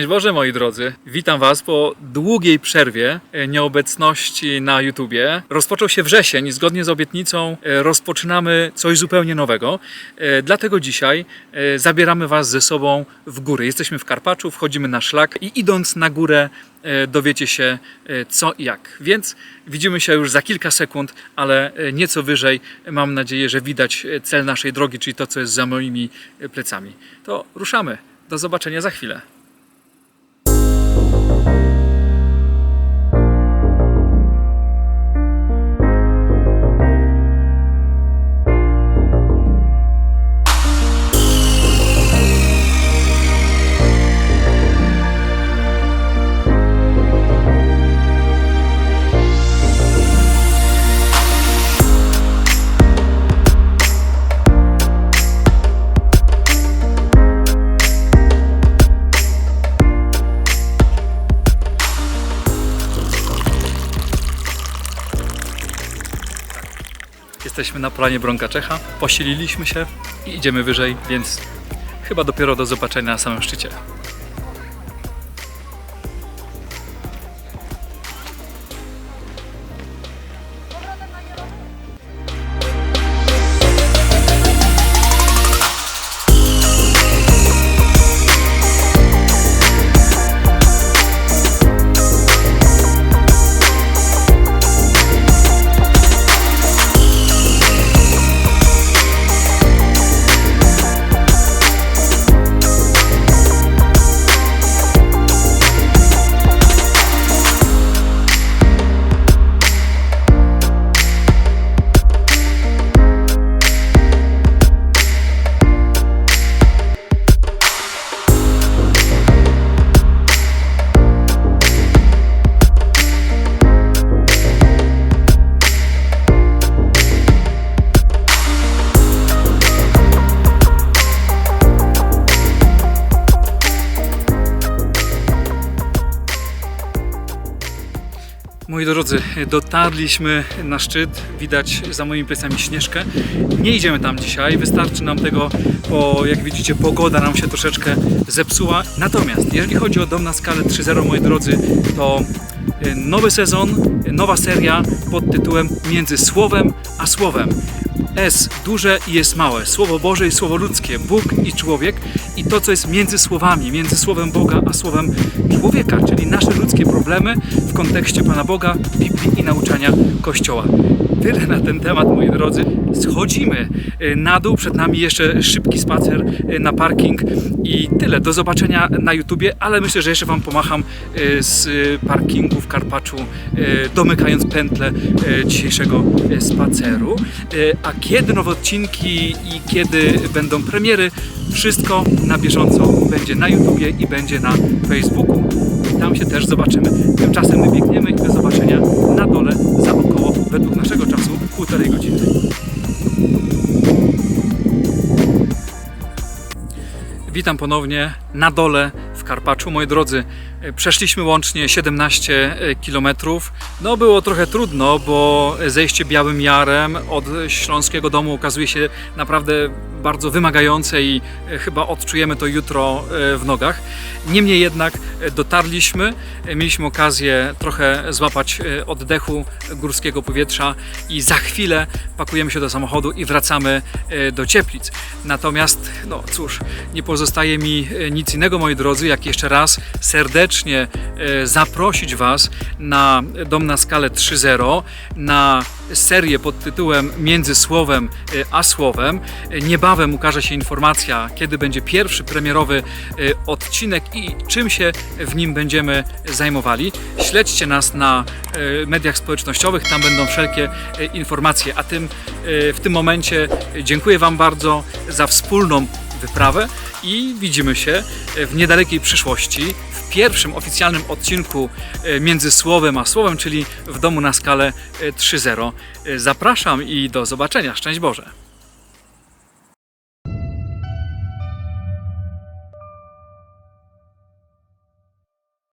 Szczęść Boże moi drodzy, witam Was po długiej przerwie e, nieobecności na YouTubie. Rozpoczął się wrzesień i zgodnie z obietnicą e, rozpoczynamy coś zupełnie nowego. E, Dlatego dzisiaj zabieramy Was ze sobą w góry. Jesteśmy w Karpaczu, wchodzimy na szlak i idąc na górę dowiecie się co i jak. Więc widzimy się już za kilka sekund, ale nieco wyżej mam nadzieję, że widać cel naszej drogi, czyli to co jest za moimi plecami. To ruszamy. Do zobaczenia za chwilę. Jesteśmy na planie Bronka Czecha, posililiśmy się i idziemy wyżej, więc chyba dopiero do zobaczenia na samym szczycie. Moi drodzy, dotarliśmy na szczyt. Widać za moimi plecami śnieżkę. Nie idziemy tam dzisiaj. Wystarczy nam tego, bo jak widzicie, pogoda nam się troszeczkę zepsuła. Natomiast, jeżeli chodzi o dom na skalę 3.0, moi drodzy, to y, nowy sezon, y, nowa seria pod tytułem Między Słowem a Słowem. S duże i jest małe. Słowo Boże i słowo ludzkie. Bóg i człowiek. I to, co jest między słowami, między słowem Boga a słowem człowieka, czyli nasze ludzkie problemy w kontekście Pana Boga, Biblii i nauczania Kościoła. Tyle na ten temat, moi drodzy. Schodzimy y, na dół, przed nami jeszcze szybki spacer y, na parking i tyle. Do zobaczenia na YouTubie, ale myślę, że jeszcze Wam pomacham y, z parkingu w Karpaczu, domykając pętlę dzisiejszego spaceru. A kiedy nowe odcinki i kiedy będą premiery, wszystko na bieżąco będzie na YouTubie i będzie na Facebooku. Tam się też zobaczymy. Tymczasem my biegniemy i do zobaczenia Witam ponownie na dole w Karpaczu. Moi drodzy, przeszliśmy łącznie 17 km. No było trochę trudno, bo zejście Białym Jarem od Śląskiego Domu okazuje się naprawdę bardzo wymagające i e, chyba odczujemy to jutro e, w nogach. Niemniej jednak e, dotarliśmy, e, mieliśmy okazję trochę złapać e, oddechu górskiego powietrza i za chwilę pakujemy się do samochodu i wracamy e, do Cieplic. Natomiast, no cóż, nie pozostaje mi e, nic innego, moi drodzy, jak jeszcze raz serdecznie e, zaprosić Was na Dom na skalę 3.0, na serię pod tytułem Między Słowem e, a Słowem. E, Niebawem ukaże się informacja, kiedy będzie pierwszy premierowy odcinek i czym się w nim będziemy zajmowali. Śledźcie nas na mediach społecznościowych, tam będą wszelkie informacje. A tym, w tym momencie dziękuję Wam bardzo za wspólną wyprawę i widzimy się w niedalekiej przyszłości pierwszym oficjalnym odcinku e, między słowem a słowem, czyli w domu na skalę e, 3.0. E, Zapraszam i do zobaczenia. Szczęść Boże!